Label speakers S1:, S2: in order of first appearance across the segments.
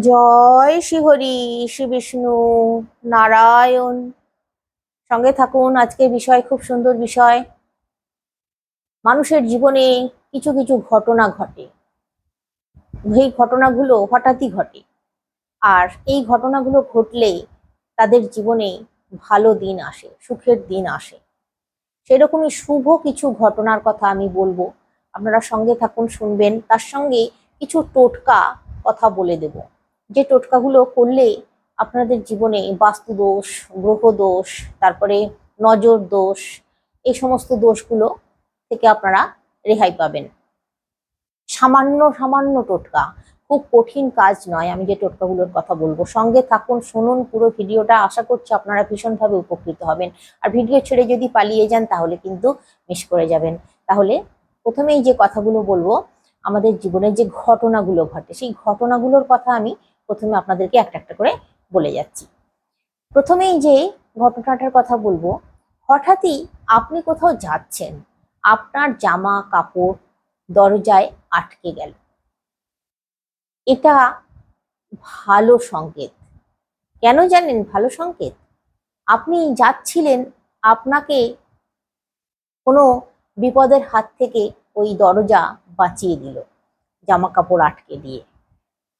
S1: জয় শ্রীহরি, শ্রী বিষ্ণু নারায়ণ। সঙ্গে থাকুন আজকের বিষয় খুব সুন্দর বিষয়। মানুষের জীবনে কিছু কিছু ঘটনা ঘটে। এই ঘটনাগুলো হঠাৎই ঘটে। আর এই ঘটনাগুলো ঘটলে তাদের জীবনে ভালো দিন আসে, সুখের দিন আসে। সেরকমই শুভ কিছু ঘটনার কথা আমি বলব। আপনারা সঙ্গে থাকুন, শুনবেন। তার সঙ্গে কিছু টোটকা কথা বলে দেব। যে টোটকাগুলো করলে আপনাদের জীবনে বাস্তু দোষ, গ্রহ দোষ, তারপরে নজর দোষ, এই সমস্ত দোষগুলো থেকে আপনারা রেহাই পাবেন। সামান্য সামান্য টোটকা খুব কঠিন কাজ নয়, আমি যে টোটকাগুলোর কথা বলব। সঙ্গে থাকুন, শুনুন পুরো ভিডিওটা। আশা করছি আপনারা ভীষণভাবে উপকৃত হবেন। আর ভিডিও ছেড়ে যদি পালিয়ে যান, তাহলে কিন্তু মিস করে যাবেন। তাহলে প্রথমেই যে কথাগুলো বলব, আমাদের জীবনের যে ঘটনাগুলো ঘটে, সেই ঘটনাগুলোর কথা আমি প্রথমে আপনাদেরকে একটা একটা করে বলে যাচ্ছি। প্রথমেই যে ঘটনাটার কথা বলব, হঠাৎই আপনি কোথাও যাচ্ছেন, আপনার জামা কাপড় দরজায় আটকে গেল। এটা ভালো সংকেত। কেন জানেন ভালো সংকেত? আপনি যাচ্ছিলেন আপনাকে কোনো বিপদের হাত থেকে ওই দরজা বাঁচিয়ে দিল, জামা কাপড় আটকে দিয়ে।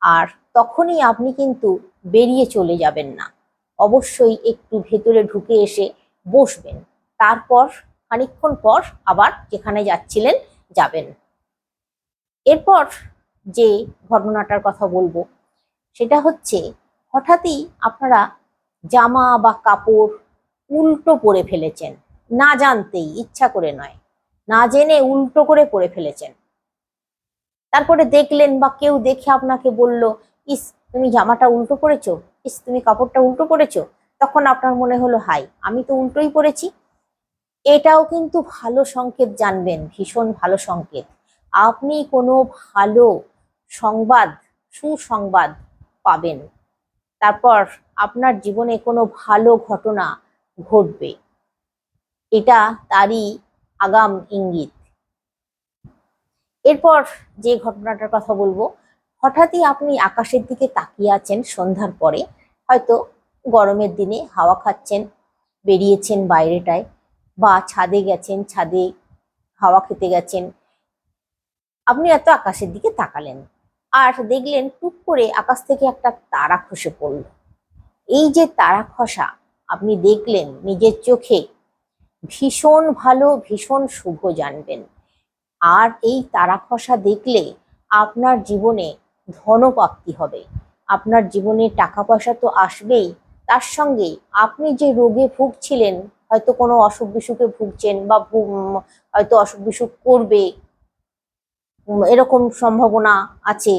S1: আর তখনই আপনি কিন্তু বেরিয়ে চলে যাবেন না। অবশ্যই একটু ভেতরে ঢুকে এসে বসবেন। তারপর খানিকক্ষণ পর আবার যেখানে যাচ্ছিলেন যাবেন। এরপর যে ঘটনাটার কথা বলব, সেটা হচ্ছে হঠাৎই আপনারা জামা বা কাপড় উল্টো পরে ফেলেছেন। না জানতেই, ইচ্ছা করে নয়। না জেনে উল্টো করে পরে ফেলেছেন। তারপরে দেখলেন বা কেউ দেখে আপনাকে বলল, ইস, তুমি জামাটা উল্টো পরেছো? ইস, তুমি কাপড়টা উল্টো পরেছো? তখন আপনার মনে হলো হাই আমি তো উল্টোই পরেছি। এটাও কিন্তু ভালো সংকেত জানবেন, ভীষণ ভালো সংকেত। আপনি কোনো ভালো সংবাদ, সুসংবাদ পাবেন। তারপর আপনার জীবনে কোনো ভালো ঘটনা ঘটবে। এটা তারই আগাম ইঙ্গিত। এরপর যে ঘটনাটার কথা বলব, হঠাৎই আপনি আকাশের দিকে তাকিয়ে আছেন সন্ধ্যার পরে। হয়তো গরমের দিনে হাওয়া খাচ্ছেন, বেরিয়েছেন বাইরেটায় বা ছাদে গেছেন, ছাদে হাওয়া খেতে গেছেন। আপনি এত আকাশের দিকে তাকালেন আর দেখলেন টুক করে আকাশ থেকে একটা তারা খসে পড়ল। এই যে তারা খসা, আপনি দেখলেন নিজের চোখে ভীষণ ভালো, ভীষণ শুভ জানবেন। আর এই তারা খসা দেখলে আপনার জীবনে ধনপ্রাপ্তি হবে। আপনার জীবনে টাকা পয়সা তো আসবেই। তার সঙ্গে আপনি যে রোগে ভুগছিলেন, হয়তো কোনো অসুখ বিসুখে ভুগছেন বা হয়তো অসুখ বিসুখ করবে এরকম সম্ভাবনা আছে।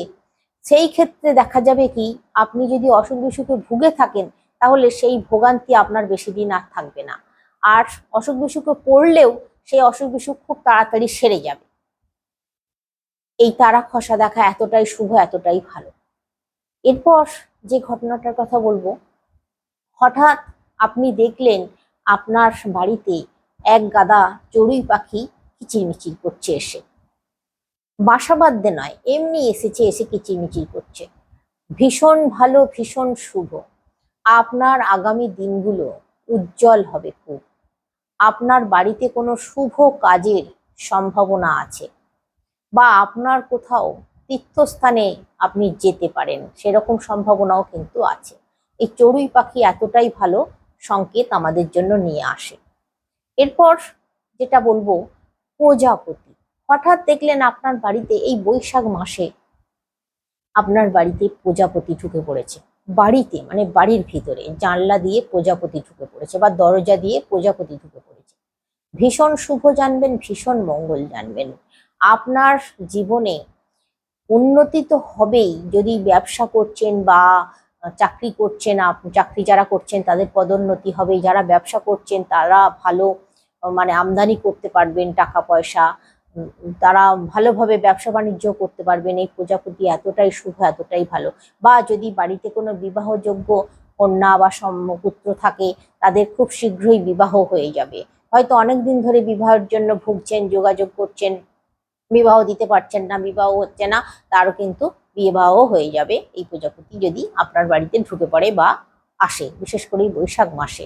S1: সেই ক্ষেত্রে দেখা যাবে কি, আপনি যদি অসুখ বিসুখে ভুগে থাকেন, তাহলে সেই ভোগান্তি আপনার বেশি দিন আর থাকবে না। আর অসুখ বিসুখে পড়লেও সেই অসুখ বিসুখ খুব তাড়াতাড়ি সেরে যাবে। এই তারা খসা দেখা এতটাই শুভ, এতটাই ভালো। এরপর যে ঘটনাটার কথা বলব, হঠাৎ আপনি দেখলেন আপনার বাড়িতে এক গাদা চড়ুই পাখি কিচিরমিচির করছে এসে। বাসা বাঁধতে নয়, এমনি এসেছে, এসে কিচিরমিচির করছে। ভীষণ ভালো, ভীষণ শুভ। আপনার আগামী দিনগুলো উজ্জ্বল হবে খুব। আপনার বাড়িতে কোনো শুভ কাজের সম্ভাবনা আছে। বা আপনার কোথাও তীর্থস্থানে আপনি যেতে পারেন, সেরকম সম্ভাবনাও কিন্তু আছে। এই চড়ুই পাখি এতটাই ভালো সংকেত আমাদের জন্য নিয়ে আসে। এরপর যেটা বলব, প্রজাপতি। হঠাৎ দেখলেন আপনার বাড়িতে এই বৈশাখ মাসে আপনার বাড়িতে প্রজাপতি ঢুকে পড়েছে। বাড়িতে মানে বাড়ির ভিতরে, জানলা দিয়ে প্রজাপতি ঢুকে পড়েছে বা দরজা দিয়ে প্রজাপতি ঢুকে পড়েছে। ভীষণ শুভ জানবেন, ভীষণ মঙ্গল জানবেন। আপনার জীবনে উন্নতি তো হবেই। যদি ব্যবসা করছেন বা চাকরি করছেন চাকরি যারা করছেন তাদের পদোন্নতি হবে। যারা ব্যবসা করছেন তারা ভালো মানে আমদানি করতে পারবেন টাকা, পয়সা। তারা ভালোভাবে ব্যবসা বাণিজ্য করতে পারবেন। এই প্রজাপতি এতটাই শুভ, এতটাই ভালো। বা যদি বাড়িতে কোনো বিবাহযোগ্য কন্যা বা সম- পুত্র থাকে, তাদের খুব শীঘ্রই বিবাহ হয়ে যাবে। হয়তো অনেক দিন ধরে বিবাহের জন্য ভুগছেন, যোগাযোগ করছেন বিবাহ দিতে পারছেন না, বিবাহ হচ্ছে না, তারও কিন্তু বিয়ে বাহও হয়ে যাবে এই প্রজাপতি যদি আপনার বাড়িতে ঢুকে পড়ে বা আসে, বিশেষ করে বৈশাখ মাসে।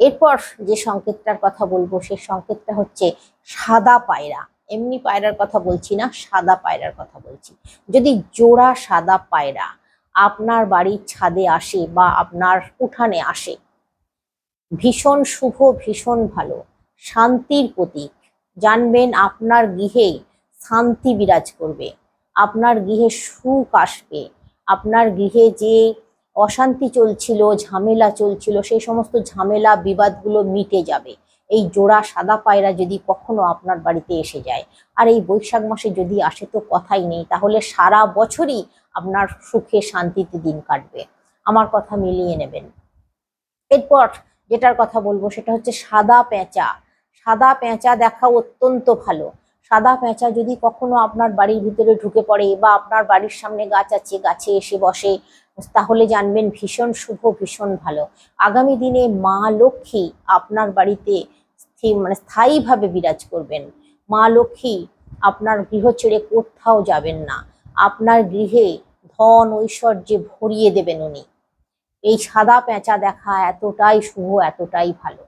S1: এরপর যে সংকেতটার কথা বলব, সেই সংকেতটা হচ্ছে সাদা পায়রা। এমনি পায়রার কথা বলছি না, সাদা পায়রার কথা বলছি। যদি জোড়া সাদা পায়রা আপনার বাড়ির ছাদে আসে বা আপনার উঠানে আসে, ভীষণ শুভ, ভীষণ ভালো, শান্তির প্রতীক জানবেন আপনার গৃহে শান্তি বিরাজ করবে, আপনার গৃহে সুখ আসবে, আপনার গৃহে যে অশান্তি চলছিল, ঝামেলা চলছিল, সেই সমস্ত ঝামেলা বিবাদগুলো মিটে যাবে। এই জোড়া সাদা পায়রা যদি কখনো আপনার বাড়িতে এসে যায়, আর এই বৈশাখ মাসে যদি আসে তো কথাই নেই, তাহলে সারা বছরই আপনার সুখে শান্তিতে দিন কাটবে। আমার কথা মিলিয়ে নেবেন। এরপর যেটার কথা বলব সেটা হচ্ছে সাদা পেঁচা। সাদা পেঁচা দেখা অত্যন্ত ভালো। সাদা পেঁচা যদি কখনো আপনার বাড়ির ভিতরে ঢুকে পড়ে বা আপনার বাড়ির সামনে গাছ আছে, গাছে এসে বসে, তাহলে জানবেন ভীষণ শুভ, ভীষণ ভালো। আগামী দিনে মা লক্ষ্মী আপনার বাড়িতে মানে স্থায়ীভাবে বিরাজ করবেন। মা লক্ষ্মী আপনার গৃহ ছেড়ে কোথাও যাবেন না। আপনার গৃহে ধন ঐশ্বর্যে ভরিয়ে দেবেন উনি। এই সাদা পেঁচা দেখা এতটাই শুভ, এতটাই ভালো।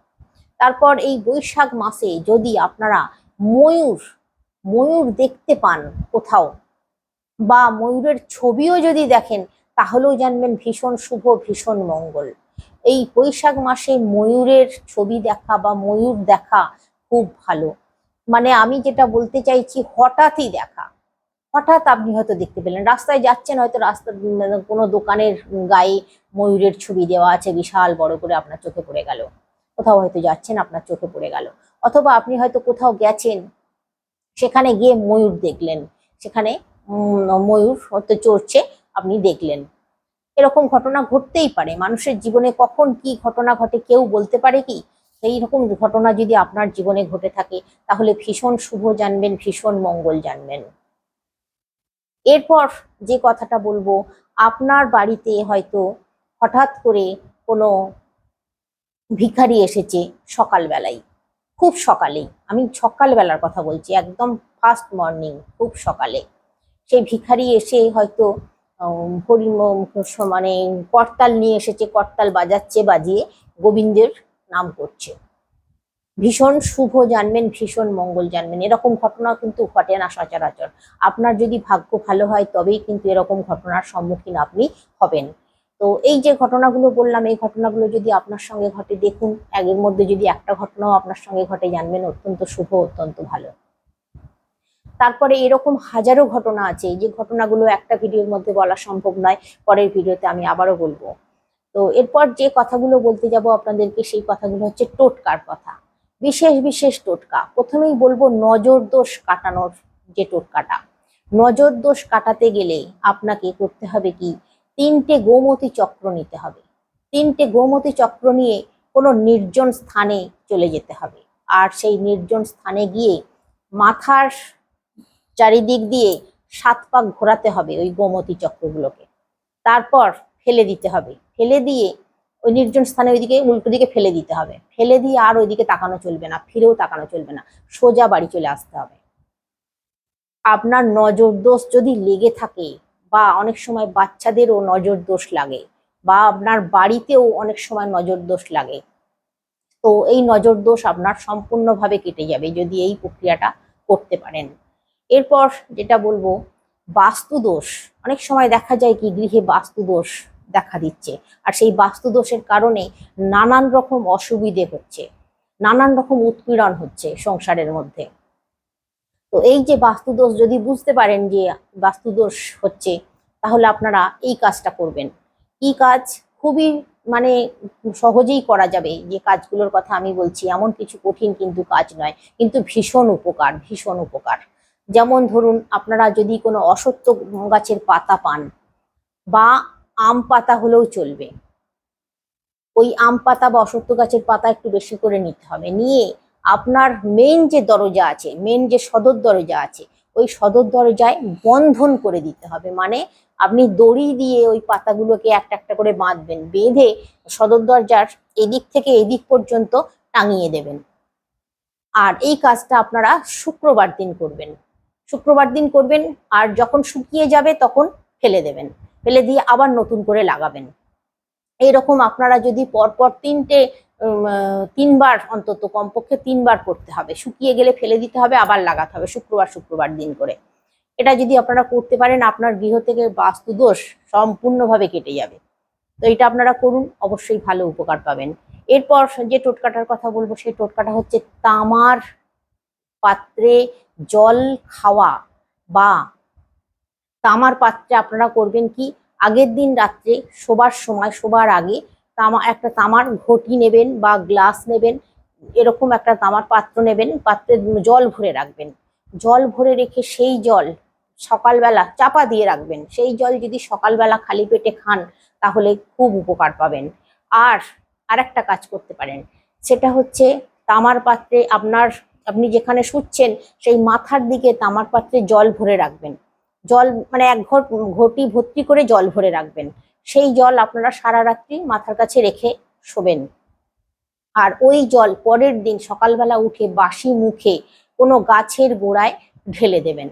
S1: তারপর এই বৈশাখ মাসে যদি আপনারা ময়ূর ময়ূর দেখতে পান কোথাও বা ময়ূরের ছবিও যদি দেখেন, তাহলেও জানবেন ভীষণ শুভ, ভীষণ মঙ্গল। এই বৈশাখ মাসে ময়ূরের ছবি দেখা বা ময়ূর দেখা খুব ভালো। মানে আমি যেটা বলতে চাইছি, হঠাৎই দেখা। হঠাৎ আপনি হয়তো দেখতে পেলেন। রাস্তায় যাচ্ছেন, হয়তো রাস্তা মানে কোনো দোকানের গায়ে ময়ূরের ছবি দেওয়া আছে, বিশাল বড় করে আপনার চোখে পড়ে গেল। কোথাও হয়তো যাচ্ছেন, আপনার চোখে পড়ে গেল। অথবা আপনি হয়তো কোথাও গেছেন, সেখানে গিয়ে ময়ূর দেখলেন, সেখানে ময়ূর হয়তো চড়ছে, আপনি দেখলেন। এরকম ঘটনা ঘটতেই পারে। মানুষের জীবনে কখন কি ঘটনা ঘটে কেউ বলতে পারে কি? সেই রকম ঘটনা যদি আপনার জীবনে ঘটে থাকে, তাহলে ভীষণ শুভ জানবেন, ভীষণ মঙ্গল জানবেন। এরপর যে কথাটা বলব, আপনার বাড়িতে হয়তো হঠাৎ করে কোনো ভিখারি এসেছে সকালবেলায়। খুব সকালেই আমি সকালবেলার কথা বলছি, একদম ফার্স্ট মর্নিং খুব সকালে। সেই ভিখারি এসে হয়তো মানে করতাল নিয়ে এসেছে, করতাল বাজাচ্ছে, বাজিয়ে গোবিন্দের নাম করছে। ভীষণ শুভ জানবেন, ভীষণ মঙ্গল জানবেন। এরকম ঘটনা কিন্তু ঘটে না সচরাচর। আপনার যদি ভাগ্য ভালো হয়, তবেই কিন্তু এরকম ঘটনার সম্মুখীন আপনি হবেন। তো এই যে ঘটনাগুলো বললাম, এই ঘটনাগুলো যদি আপনার সঙ্গে ঘটে, দেখুন, একের মধ্যে যদি একটা ঘটনাও আপনার সঙ্গে ঘটে, জানবেন অত্যন্ত শুভ, অত্যন্ত ভালো। তারপরে এরকম হাজারো ঘটনা আছে যে ঘটনাগুলো একটা ভিডিওর মধ্যে বলা সম্ভব নয়, পরের ভিডিওতে আমি আবারও বলব। তো এরপর যে কথাগুলো বলতে যাব আপনাদেরকে, সেই কথাগুলো হচ্ছে টোটকার কথা। বিশেষ বিশেষ টোটকা। প্রথমেই বলব, নজর দোষ কাটানোর যে টোটকাটা। নজর দোষ কাটাতে গেলে আপনাকে করতে হবে কি? তিনটে গোমতী চক্র নিতে হবে। তিনটে গোমতী চক্র নিয়ে কোনো নির্জন স্থানে চলে যেতে হবে। আর সেই নির্জন স্থানে গিয়ে মাথার চারিদিক দিয়ে সাত পাক ঘোরাতে হবে ওই গোমতী চক্রগুলোকে। তারপর ফেলে দিতে হবে। ফেলে দিয়ে ওই নির্জন স্থানে ওইদিকে উল্টো দিকে ফেলে দিতে হবে। ফেলে দিয়ে আর ওইদিকে তাকানো চলবে না, ফিরেও তাকানো চলবে না। সোজা বাড়ি চলে আসতে হবে। আপনার নজর দোষ যদি লেগে থাকে বা অনেক সময় বাচ্চাদেরও নজর দোষ লাগে বা আপনার বাড়িতেও অনেক সময় নজর দোষ লাগে। তো এই নজর দোষ আপনার সম্পূর্ণভাবে কেটে যাবে যদি এই প্রক্রিয়াটা করতে পারেন। এরপর যেটা বলব, বাস্তু দোষ। অনেক সময় দেখা যায় কি, গৃহে বাস্তু দোষ দেখা দিচ্ছে। আর সেই বাস্তু দোষের কারণে নানান রকম অসুবিধে হচ্ছে, নানান রকম উৎপীড়ন হচ্ছে সংসারের মধ্যে। তো এই যে বাস্তুদোষ যদি বুঝতে পারেন যে বাস্তুদোষ হচ্ছে, তাহলে আপনারা এই কাজটা করবেন। কি কাজ খুবই মানে সহজেই করা যাবে, যে কাজগুলোর কথা আমি বলছি। এমন কিছু কঠিন কিন্তু কাজ নয়, কিন্তু ভীষণ উপকার ভীষণ উপকার। যেমন ধরুন, আপনারা যদি কোনো অসত্য গাছের পাতা পান, বা আম পাতা হলেও চলবে। ওই আম পাতা বা অসত্য গাছের পাতা একটু বেশি করে নিতে হবে। নিয়ে আপনার মেন যে দরজা আছে মেন যে সদর দরজা আছে, ওই সদর দরজায় বন্ধন করে দিতে হবে। মানে আপনি দড়ি দিয়ে ওই পাতাগুলোকে একটা একটা করে বাঁধবেন, বেঁধে সদর দরজার এদিক থেকে এদিক পর্যন্ত টাঙিয়ে দেবেন। আর এই কাজটা আপনারা শুক্রবার দিন করবেন। শুক্রবার দিন করবেন, আর যখন শুকিয়ে যাবে তখন ফেলে দেবেন। ফেলে দিয়ে আবার নতুন করে লাগাবেন। এইরকম আপনারা যদি পরপর তিনটে তিনবার অন্তত কমপক্ষে তিনবার করতে হবে। শুকিয়ে গেলে ফেলে দিতে হবে, আবার লাগাতে হবে, শুক্রবার শুক্রবার দিন করে। এটা যদি আপনারা করতে পারেন, আপনার গৃহ থেকে বাস্তু দোষ সম্পূর্ণভাবে কেটে যাবে। তো এটা আপনারা করুন, অবশ্যই ভালো উপকার পাবেন। এরপর যে টোটকাটার কথা বলব, সেই টোটকাটা হচ্ছে তামার পাত্রে জল খাওয়া বা তামার পাত্রে আপনারা করবেন কি, আগের দিন রাত্রে শোবার সময়, শোবার আগে তামা, একটা তামার ঘটি নেবেন বা গ্লাস নেবেন, এরকম একটা তামার পাত্র নেবেন, পাত্রে জল ভরে রাখবেন। জল ভরে রেখে সেই জল সকালবেলা চাপা দিয়ে রাখবেন। সেই জল যদি সকালবেলা খালি পেটে খান, তাহলে খুব উপকার পাবেন। আর আরেকটা কাজ করতে পারেন, সেটা হচ্ছে তামার পাত্রে আপনার, আপনি যেখানে শুচ্ছেন, সেই মাথার দিকে তামার পাত্রে জল ভরে রাখবেন। জল মানে এক ঘট, ঘটি ভর্তি করে জল ভরে রাখবেন। সেই জল আপনারা সারা রাত্রি মাথার কাছে রেখে শোবেন। আর ওই জল পরের দিন সকালবেলা উঠে বাসি মুখে কোনো গাছের গোড়ায় ঢেলে দেবেন।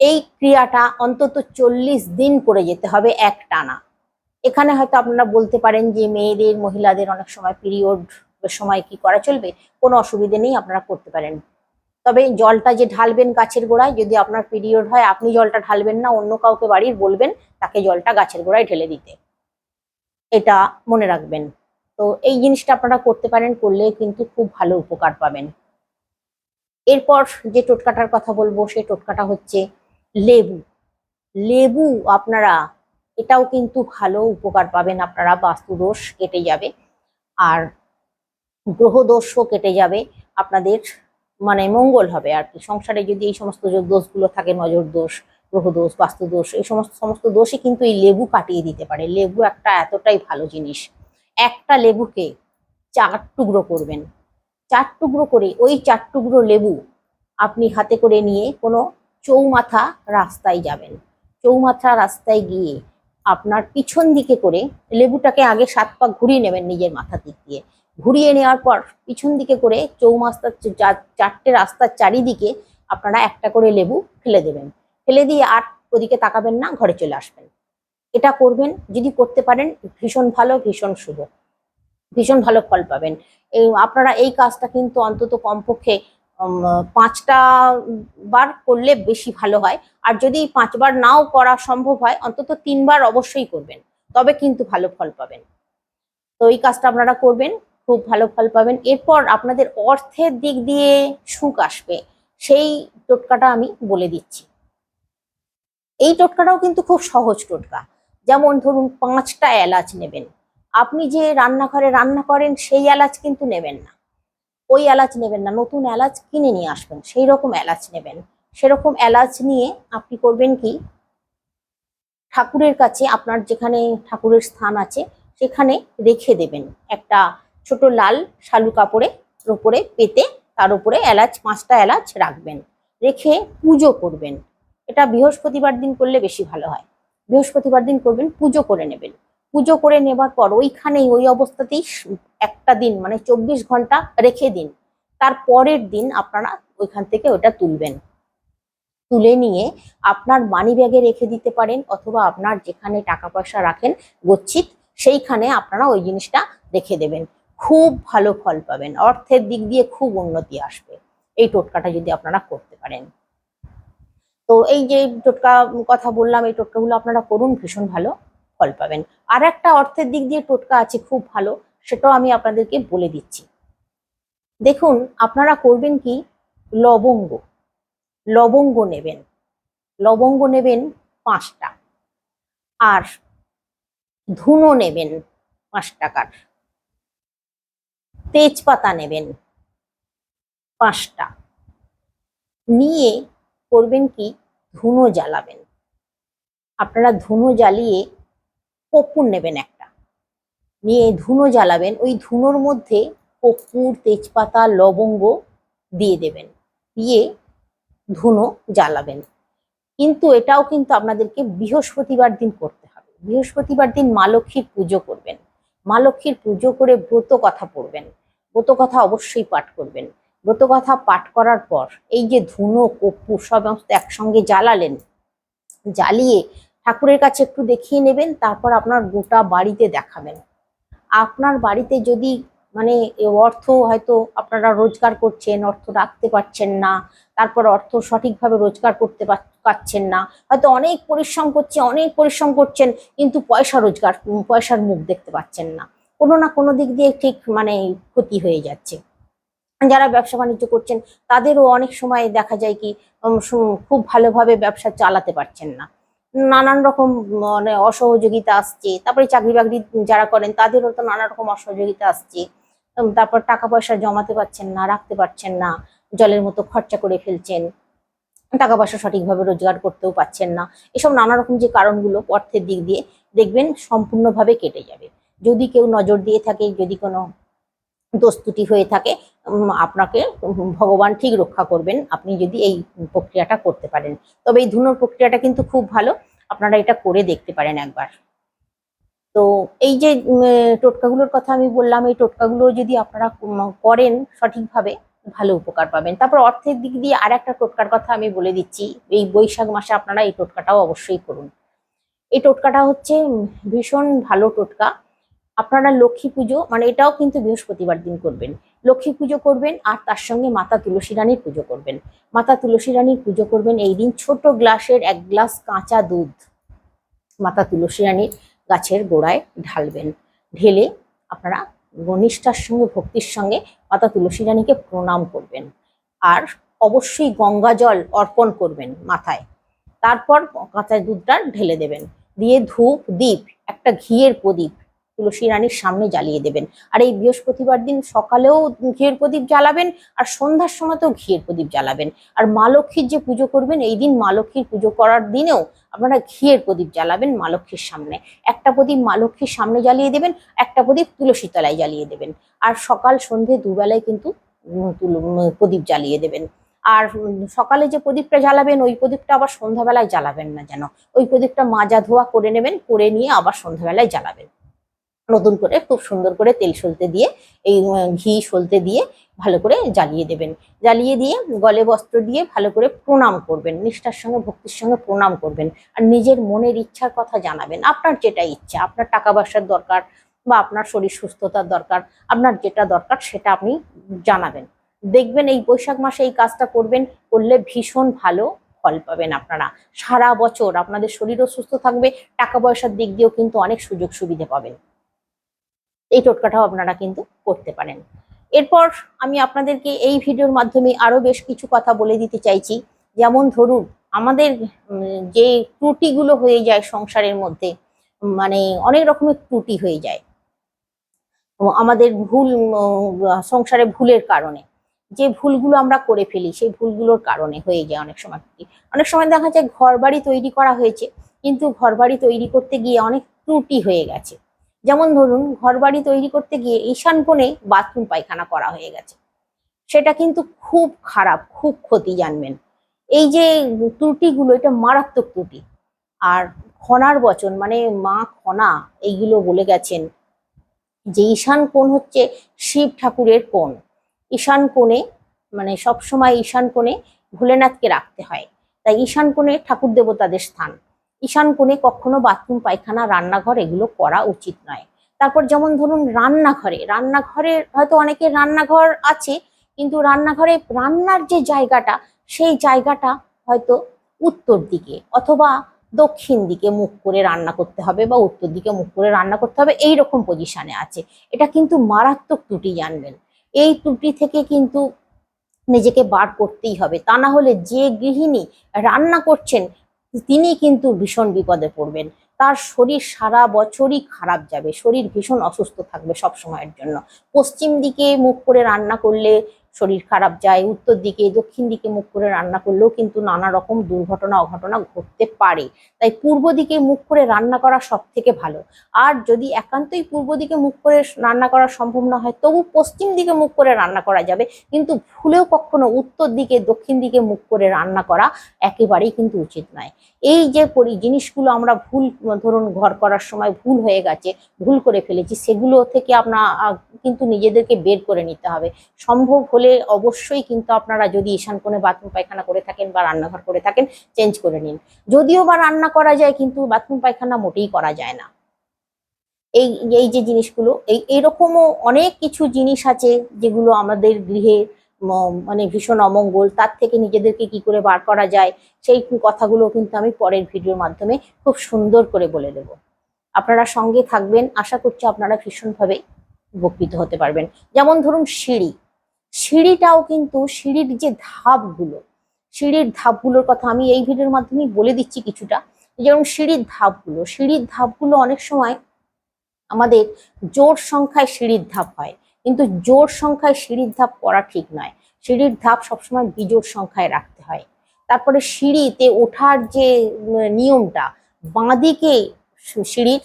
S1: এই ক্রিয়াটা অন্তত চল্লিশ দিন করে যেতে হবে এক টানা। এখানে হয়তো আপনারা বলতে পারেন যে মেয়েদের, মহিলাদের অনেক সময় পিরিয়ড সময় কি করা চলবে, কোনো অসুবিধে নেই, আপনারা করতে পারেন। তবে জলটা যে ঢালবেন গাছের গোড়ায়, যদি আপনার পিরিয়ড হয়, আপনি জলটা ঢালবেন না, অন্য কাউকে বাড়ির বলবেন তাকে জলটা গাছের গোড়ায় ঢেলে দিতে। এটা মনে রাখবেন। তো এই জিনিসটা আপনারা করতে পারেন, করলে কিন্তু খুব ভালো উপকার পাবেন। এরপর যে টোটকাটার কথা বলব, সেই টোটকাটা হচ্ছে লেবু। লেবু আপনারা, এটাও কিন্তু ভালো উপকার পাবেন আপনারা বাস্তুদোষ কেটে যাবে। আর গ্রহদোষও কেটে যাবে আপনাদের মানে মঙ্গল হবে আর কি। সংসারে যদি এই সমস্ত দোষগুলো থাকে, নজর দোষ গ্রহদোষ বাস্তুদোষ এই সমস্ত সমস্ত দোষই কিন্তু এই লেবু কাটিয়ে দিতে পারে। লেবু একটা এতটাই ভালো জিনিস। একটা লেবুকে চার টুকরো করবেন। চার টুকরো করে ওই চার টুকরো লেবু আপনি হাতে করে নিয়ে কোনো চৌমাথা রাস্তায় যাবেন। চৌমাথা রাস্তায় গিয়ে আপনার পিছন দিকে করে লেবুটাকে আগে সাত পাক ঘুরিয়ে নেবেন নিজের মাথা দিক দিয়ে। ঘুরিয়ে নেওয়ার পর পিছন দিকে করে চৌমাস্তার চারটে রাস্তার চারিদিকে আপনারা একটা করে লেবু ফেলে দেবেন। ফেলে দিয়ে আর ওদিকে তাকাবেন না, ঘরে চলে আসবেন। এটা করবেন, যদি করতে পারেন, ভীষণ ভালো, ভীষণ শুভ। ভীষণ ভালো ফল পাবেন। এই আপনারা এই কাজটা কিন্তু অন্তত কমপক্ষে পাঁচটা বার করলে বেশি ভালো হয়। আর যদি পাঁচবার নাও করা সম্ভব হয়, অন্তত তিনবার অবশ্যই করবেন। তবে কিন্তু ভালো ফল পাবেন। তো এই কাজটা আপনারা করবেন। খুব ভালো ফল পাবেন। এরপর আপনাদের অর্থের দিক দিয়ে সুখ আসবে, সেই টোটকাটা আমি বলে দিচ্ছি। এই টোটকাটাও কিন্তু খুব সহজ টোটকা। যেমন ধরুন পাঁচটা এলাচ নেবেন। আপনি যে রান্নাঘরে রান্না করেন, সেই এলাচ কিন্তু নেবেন না। ওই এলাচ নেবেন না, নতুন এলাচ কিনে নিয়ে আসবেন, সেই রকম এলাচ নেবেন। সেরকম এলাচ নিয়ে আপনি করবেন কি, ঠাকুরের কাছে আপনার যেখানে ঠাকুরের স্থান আছে, সেখানে রেখে দেবেন। একটা ছোট লাল শালু কাপড়ে উপরে পেতে তার উপরে এলাচ, পাঁচটা এলাচ রাখবেন। রেখে পুজো করবেন। এটা বৃহস্পতিবার দিন করলে বেশি ভালো হয়। বৃহস্পতিবার দিন করবেন, পুজো করে নেবেন। পুজো করে নেবার পর ওইখানেই, ওই অবস্থাতেই একটা দিন মানে চব্বিশ ঘণ্টা রেখে দিন। তার পরের দিন আপনারা ওইখান থেকে ওটা তুলবেন। তুলে নিয়ে আপনার মানি ব্যাগে রেখে দিতে পারেন অথবা আপনার যেখানে টাকা পয়সা রাখেন, গচ্ছিত, সেইখানে আপনারা ওই জিনিসটা রেখে দেবেন। খুব ভালো ফল পাবেন। অর্থের দিক দিয়ে খুব উন্নতি আসবে। এই টোটকাটা যদি আপনারা করতে পারেন। তো এই যে টোটকা কথা বললাম, এই টোটকাগুলো আপনারা করুন, ভীষণ ভালো ফল পাবেন। আর একটা অর্থের দিক দিয়ে টোটকা আছে খুব ভালো, সেটাও আমি আপনাদেরকে বলে দিচ্ছি। দেখুন, আপনারা করবেন কি? লবঙ্গ। লবঙ্গ নেবেন। লবঙ্গ নেবেন পাঁচটা। আর ধুনো নেবেন পাঁচ টাকার। তেজপাতা নেবেন। পাঁচটা। নিয়ে করবেন কি? ধুনো জ্বালাবেন। আপনারা ধুনো জ্বালিয়ে কর্পূর নেবেন একটা। নিয়ে ধুনো জ্বালাবেন। ওই ধুনোর মধ্যে কর্পূর তেজপাতা, লবঙ্গ দিয়ে দেবেন। দিয়ে ধুনো জ্বালাবেন। কিন্তু এটাও কিন্তু আপনাদেরকে বৃহস্পতিবার দিন করতে হবে। বৃহস্পতিবার দিন মা লক্ষ্মীর পুজো করবেন। মা লক্ষ্মীর পুজো করে ব্রত কথা পড়বেন। ব্রত কথা অবশ্যই পাঠ করবেন। ব্রতকথা পাঠ করার পর এই যে ধুনো কর্পূর সমস্ত একসঙ্গে জ্বালালেন। জ্বালিয়ে ঠাকুরের কাছে একটু দেখিয়ে নেবেন, তারপর আপনার গোটা বাড়িতে দেখাবেন। আপনার বাড়িতে যদি মানে অর্থ হয়তো আপনারা রোজগার করছেন, অর্থ রাখতে পারছেন না, তারপর অর্থ সঠিকভাবে রোজগার করতে পার- পারছেন না, হয়তো অনেক পরিশ্রম করছে, অনেক পরিশ্রম করছেন, কিন্তু পয়সা রোজগার পয়সার মুখ দেখতে পাচ্ছেন না। কোনো না কোনো দিক দিয়ে ঠিক মানে ক্ষতি হয়ে যাচ্ছে। যারা ব্যবসা বাণিজ্য করছেন, তাদেরও অনেক সময় দেখা যায় কি খুব ভালোভাবে ব্যবসা চালাতে পারছেন না। নানান রকম মানে অসহযোগিতা আসছে। তারপরে চাকরি বাকরি যারা করেন, তাদেরও তো নানা রকম অসহযোগিতা আসছে। তারপর টাকা পয়সা জমাতে পারছেন না, রাখতে পারছেন না, জলের মতো খরচা করে ফেলছেন টাকা পয়সা সঠিকভাবে রোজগার করতেও পারছেন না। এসব নানা রকম যে কারণগুলো অর্থের দিক দিয়ে দেখবেন সম্পূর্ণভাবে কেটে যাবে। যদি কেউ নজর দিয়ে থাকে, যদি কোনো দস্তুটি হয়ে থাকে আপনাকে ভগবান ঠিক রক্ষা করবেন। আপনি যদি এই প্রক্রিয়াটা করতে পারেন। তবে এই ধুনোর প্রক্রিয়াটা কিন্তু খুব ভালো। আপনারা এটা করে দেখতে পারেন একবার। তো এই যে টোটকাগুলোর কথা আমি বললাম, এই টোটকাগুলো যদি আপনারা করেন সঠিকভাবে, ভালো উপকার পাবেন। তারপর অর্থের দিক দিয়ে আর একটা টোটকার কথা আমি বলে দিচ্ছি। এই বৈশাখ মাসে আপনারা এই টোটকাটাও অবশ্যই করুন। এই টোটকাটা হচ্ছে ভীষণ ভালো টোটকা। আপনারা লক্ষ্মী পুজো মানে এটাও কিন্তু বৃহস্পতিবার দিন করবেন। লক্ষ্মী পুজো করবেন আর তার সঙ্গে মাতা তুলসী রানীর পুজো করবেন। মাতা তুলসী রানীর পুজো করবেন এই দিন ছোট গ্লাসের এক গ্লাস কাঁচা দুধ মাতা তুলসী রানীর গাছের গোড়ায় ঢালবেন। ঢেলে আপনারা নিষ্ঠার সঙ্গে, ভক্তির সঙ্গে মাতা তুলসী রানীকে প্রণাম করবেন। আর অবশ্যই গঙ্গা জল অর্পণ করবেন মাথায়। তারপর কাঁচা দুধটা ঢেলে দেবেন। দিয়ে ধূপ দ্বীপ একটা ঘিয়ের প্রদীপ তুলসী রানীর সামনে জ্বালিয়ে দেবেন। আর এই বৃহস্পতিবার দিন সকালেও ঘিয়ের প্রদীপ জ্বালাবেন আর সন্ধ্যার সময়তেও ঘিয়ের প্রদীপ জ্বালাবেন। আর মা লক্ষ্মীর যে পুজো করবেন, এই দিন মা লক্ষ্মীর পুজো করার দিনেও আপনারা ঘিয়ের প্রদীপ জ্বালাবেন মা লক্ষ্মীর সামনে। একটা প্রদীপ মা লক্ষ্মীর সামনে জ্বালিয়ে দেবেন, একটা প্রদীপ তুলসী তলায় জ্বালিয়ে দেবেন। আর সকাল, সন্ধে দুবেলায় কিন্তু প্রদীপ জ্বালিয়ে দেবেন। আর সকালে যে প্রদীপটা জ্বালাবেন, ওই প্রদীপটা আবার সন্ধ্যাবেলায় জ্বালাবেন না যেন। ওই প্রদীপটা মাজা ধোয়া করে নেবেন, করে নিয়ে আবার সন্ধ্যাবেলায় জ্বালাবেন। নতুন করে খুব সুন্দর করে তেল সলতে দিয়ে, এই ঘি সলতে দিয়ে ভালো করে জ্বালিয়ে দেবেন। জ্বালিয়ে দিয়ে গলে বস্ত্র দিয়ে ভালো করে প্রণাম করবেন, নিষ্ঠার সঙ্গে, ভক্তির সঙ্গে প্রণাম করবেন। আর নিজের মনের ইচ্ছার কথা জানাবেন, আপনার যেটা ইচ্ছা, আপনার টাকা পয়সার দরকার বা আপনার শরীর সুস্থতার দরকার, আপনার যেটা দরকার সেটা আপনি জানাবেন। দেখবেন এই বৈশাখ মাসে এই কাজটা করবেন, করলে ভীষণ ভালো ফল পাবেন আপনারা। সারা বছর আপনাদের শরীরও সুস্থ থাকবে, টাকা পয়সার দিক দিয়েও কিন্তু অনেক সুযোগ সুবিধা পাবেন। এই টোটকাটাও আপনারা কিন্তু করতে পারেন। এরপর আমি আপনাদেরকে এই ভিডিওর মাধ্যমে আরও বেশ কিছু কথা বলে দিতে চাইছি। যেমন ধরুন, আমাদের যে ত্রুটিগুলো হয়ে যায় সংসারের মধ্যে মানে অনেক রকমের ত্রুটি হয়ে যায়। আমাদের ভুল সংসারে ভুলের কারণে। যে ভুলগুলো আমরা করে ফেলি, সেই ভুলগুলোর কারণে হয়ে যায় অনেক সময়। অনেক সময় দেখা যায় ঘর বাড়ি তৈরি করা হয়েছে, কিন্তু ঘর বাড়ি তৈরি করতে গিয়ে অনেক ত্রুটি হয়ে গেছে। যেমন ধরুন ঘর বাড়ি তৈরি করতে গিয়ে ঈশান কোণে বাথরুম পায়খানা করা হয়ে গেছে। সেটা কিন্তু খুব খারাপ, খুব ক্ষতি জানবেন। এই যে ত্রুটিগুলো, এটা মারাত্মক ত্রুটি। আর খনার বচন মানে মা খনা, এইগুলো বলে গেছেন যে ঈশান কোণ হচ্ছে শিব ঠাকুরের কোণ। ঈশান কোণে মানে সবসময় ঈশান কোণে ভোলেনাথকে রাখতে হয়। তাই ঈশান কোণে ঠাকুর দেবতাদের স্থান। ঈশান কোণে কখনো বাথরুম পায়খানা, রান্নাঘর এগুলো করা উচিত নয়। তারপর যেমন ধরুন রান্নাঘরে রান্নাঘরে হয়তো অনেকের রান্নাঘর আছে, কিন্তু রান্নাঘরে রান্নার যে জায়গাটা, সেই জায়গাটা হয়তো উত্তর দিকে অথবা দক্ষিণ দিকে মুখ করে রান্না করতে হবে বা উত্তর দিকে মুখ করে রান্না করতে হবে এই রকম পজিশনে আছে। এটা কিন্তু মারাত্মক ত্রুটি জানবেন। এই ত্রুটি থেকে কিন্তু নিজেকে বার করতেই হবে। তা না হলে যে গৃহিণী রান্না করছেন তিনি কিন্তু ভীষণ বিপদে পড়বেন। তার শরীর সারা বছরই খারাপ যাবে। শরীর ভীষণ অসুস্থ থাকবে সব সময়ের জন্য। পশ্চিম দিকে মুখ করে রান্না করলে শরীর খারাপ যায়, উত্তর দিকে, দক্ষিণ দিকে মুখ করে রান্না করলেও কিন্তু নানা রকম দুর্ঘটনা, অঘটনা ঘটতে পারে। তাই পূর্ব দিকে মুখ করে রান্না করা সব থেকে ভালো। আর যদি একান্তই পূর্ব দিকে মুখ করে রান্না করা সম্ভব না হয়, তবু পশ্চিম দিকে মুখ করে রান্না করা যাবে। কিন্তু ভুলেও কখনো উত্তর দিকে, দক্ষিণ দিকে মুখ করে রান্না করা একেবারেই কিন্তু উচিত নয়। এই যে পরি, জিনিসগুলো আমরা ভুল, ধরুন ঘর করার সময় ভুল হয়ে গেছে, ভুল করে ফেলেছি, সেগুলো থেকে আপনার কিন্তু নিজেদেরকে বের করে নিতে হবে। সম্ভব হলে অবশ্যই কিন্তু আপনারা যদি ঈশান কোণে বাথরুম পায়খানা করে থাকেন বা রান্নাঘর করে থাকেন, চেঞ্জ করে নিন। যদিও বা রান্না করা যায়, কিন্তু বাথরুম পায়খানা মোটেই করা যায় না। এই এই যে জিনিসগুলো, এই এইরকমও অনেক কিছু জিনিস আছে যেগুলো আমাদের গৃহে মানে ভীষণ অমঙ্গল, তার থেকে নিজেদেরকে কি করে বার করা যায়, সেই কথাগুলো কিন্তু আমি পরের ভিডিওর মাধ্যমে খুব সুন্দর করে বলে দেব। আপনারা সঙ্গে থাকবেন, আশা করছি আপনারা ভীষণভাবে উপকৃত হতে পারবেন। যেমন ধরুন সিঁড়ি। সিঁড়িটাও কিন্তু সিঁড়ির যে ধাপগুলো, সিঁড়ির ধাপগুলোর কথা আমি এই ভিডিওর মাধ্যমে বলে দিচ্ছি কিছুটা। যেমন সিঁড়ির ধাপগুলো সিঁড়ির ধাপগুলো অনেক সময় আমাদের জোর সংখ্যায় সিঁড়ির ধাপ হয়। কিন্তু জোর সংখ্যায় সিঁড়ির ধাপ করা ঠিক নয়। সিঁড়ির ধাপ সবসময় বিজোর সংখ্যায় রাখতে হয়। তারপরে সিঁড়িতে ওঠার যে নিয়মটা, বাঁদিকে সিঁড়ির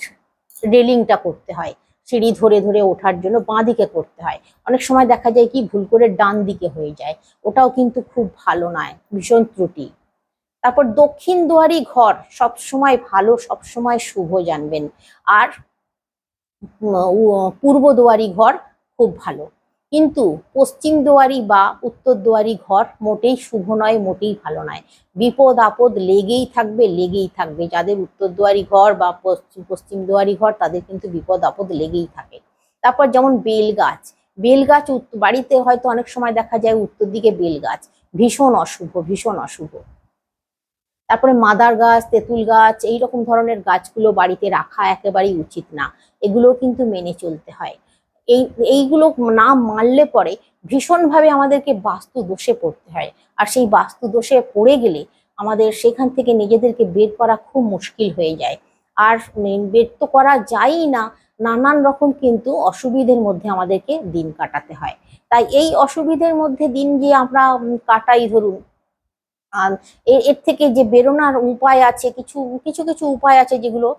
S1: রেলিংটা করতে হয়। সিঁড়ি ধরে ধরে ওঠার জন্য বাঁদিকে করতে হয়। অনেক সময় দেখা যায় কি, ভুল করে ডান দিকে হয়ে যায়। ওটাও কিন্তু খুব ভালো নয়, ভীষণ ত্রুটি। তারপর দক্ষিণ দুয়ারি ঘর সব সময় ভালো সব সময় শুভ জানবেন। আর পূর্ব দুয়ারি ঘর খুব ভালো। কিন্তু পশ্চিম দুয়ারি বা উত্তর দুয়ারি ঘর মোটেই শুভ নয়, মোটেই ভালো নয়। বিপদ আপদ লেগেই থাকবে লেগেই থাকবে। যাদের উত্তর দুয়ারি ঘর বা পশ্চিম পশ্চিম দুয়ারি ঘর, তাদের কিন্তু বিপদ আপদ লেগেই থাকে। তারপর যেমন বেল গাছ বেল গাছ বাড়িতে হয়তো অনেক সময় দেখা যায় উত্তর দিকে বেল গাছ ভীষণ অশুভ ভীষণ অশুভ। তারপরে মাদার গাছ, তেঁতুল গাছ এই রকম ধরনের গাছগুলো বাড়িতে রাখা একেবারেই উচিত না। এগুলো কিন্তু মেনে চলতে হয়। এই, এইগুলো না মানলে পরে ভীষণভাবে আমাদেরকে বাস্তু দোষে পড়তে হয়। আর সেই বাস্তু দোষে পড়ে গেলে আমাদের সেখান থেকে নিজেদেরকে বের করা খুব মুশকিল হয়ে যায়। আর বের তো করা যায়ই না, নানান রকম কিন্তু অসুবিধের মধ্যে আমাদেরকে দিন কাটাতে হয়। তাই এই অসুবিধের মধ্যে দিন যে আমরা কাটাই ধরুন। এর থেকে যে বেরোনোর উপায় আছে, কিছু কিছু কিছু উপায় আছে যেগুলো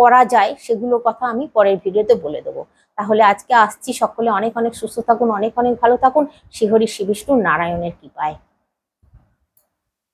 S1: করা যায়, সেগুলোর কথা আমি পরের ভিডিওতে বলে দেবো। তাহলে আজকে আসছি সকলে। অনেক অনেক সুস্থ থাকুন, অনেক অনেক ভালো থাকুন। শ্রীহরি শ্রী বিষ্ণু নারায়ণের কৃপায়।